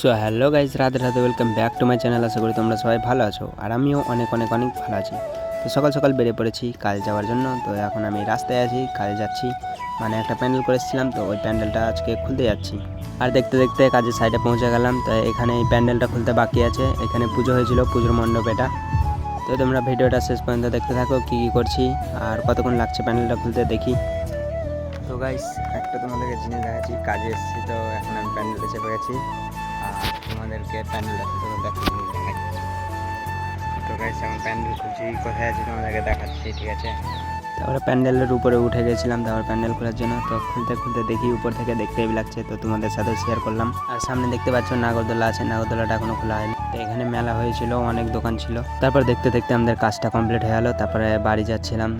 So hello guys Radhe Radhe welcome back to my channel আশা করি তোমরা সবাই ভালো আছো, আর আমিও অনেক অনেক অনেক ভালো আছি। তো সকাল সকাল বেরিয়ে পড়েছি কাজ যাওয়ার জন্য। তো এখন আমি রাস্তায় আছি কাজে যাচ্ছি। মানে একটা প্যান্ডেল করেছিলাম, তো ওই প্যান্ডেলটা আজকে খুলতে যাচ্ছি। আর দেখতে দেখতে কাজের সাইডে পৌঁছে গেলাম। তো এখানে এই প্যান্ডেলটা খুলতে বাকি আছে। এখানে পুজো হয়েছিল, পুজোর মণ্ডপ এটা। তো তোমরা ভিডিওটা শেষ পর্যন্ত দেখতে থাকো, কী কী করছি, আর কতক্ষণ লাগছে প্যান্ডেলটা খুলতে দেখি। তো গাইস একটা তোমাদেরকে জিনিস দেখাচ্ছি, কাজে এসেছি, তো এখন আমি প্যান্ডেলে চেপে গেছি। তোমাদেরকে প্যান্ডেলটা তো গাইস প্যান্ডেল খুলছি, কোথায় আছি তোমাদেরকে দেখাচ্ছি, ঠিক আছে? তারপরে প্যান্ডেলের উপরে উঠে গেছিলাম, তারপর প্যান্ডেল খোলার জন্য। তো খুলতে খুলতে দেখি উপর থেকে দেখতে লাগছে, তো তোমাদের সাথে শেয়ার করলাম। আর সামনে দেখতে পাচ্ছ নাগরদোলা আছে, নাগরদোলাটা এখনও খোলা হয়নি। তো এখানে মেলা হয়েছিল, অনেক দোকান ছিল। তারপর দেখতে দেখতে আমাদের কাজটা কমপ্লিট হয়ে গেলো তারপরে বাড়ি যাচ্ছিলাম।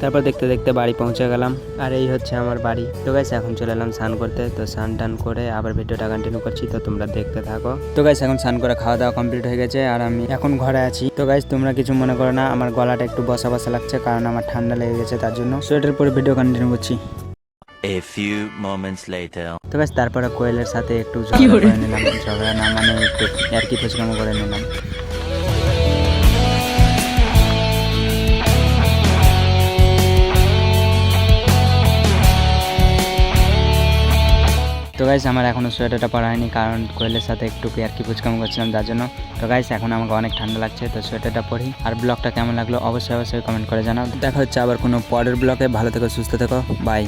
তারপর দেখতে দেখতে বাড়ি পৌঁছে গেলাম। আর এই হচ্ছে আমার বাড়ি। তো গাইস এখন চলে এলাম স্নান করতে। তো স্নান টান করে আবার ভিডিওটা কন্টিনিউ করছি। তো তোমরা দেখতে থাকো। তো গাইস এখন স্নান করে খাওয়া দাওয়া কমপ্লিট হয়ে গেছে। আর আমি এখন ঘরে আছি। তো গাইস তোমরা কিছু মনে করো না আমার গলাটা একটু বসা বসা লাগছে কারণ আমার ঠান্ডা লেগে গেছে তার জন্য। সোয়েটার পরে ভিডিও কন্টিনিউ করছি। A few moments later. তো গাইস তারপরে কোয়েলের সাথে একটু ঝগড়া করে নিলাম। ঝগড়া না মানে একটু আর কি করে নিলাম। তো গাইস আমার এখনও সোয়েটারটা পরা হয়নি, কারণ কোয়েলের সাথে একটু আর কি পুচকাম করছিলাম যার জন্য। তো গাইস এখন আমাকে অনেক ঠান্ডা লাগছে, তো সোয়েটারটা পরি। আর ব্লগটা কেমন লাগল অবশ্যই অবশ্যই কমেন্ট করে জানাও। দেখা হচ্ছে আবার কোনো পরের ব্লগে, ভালো থেকো, সুস্থ থেকো বাই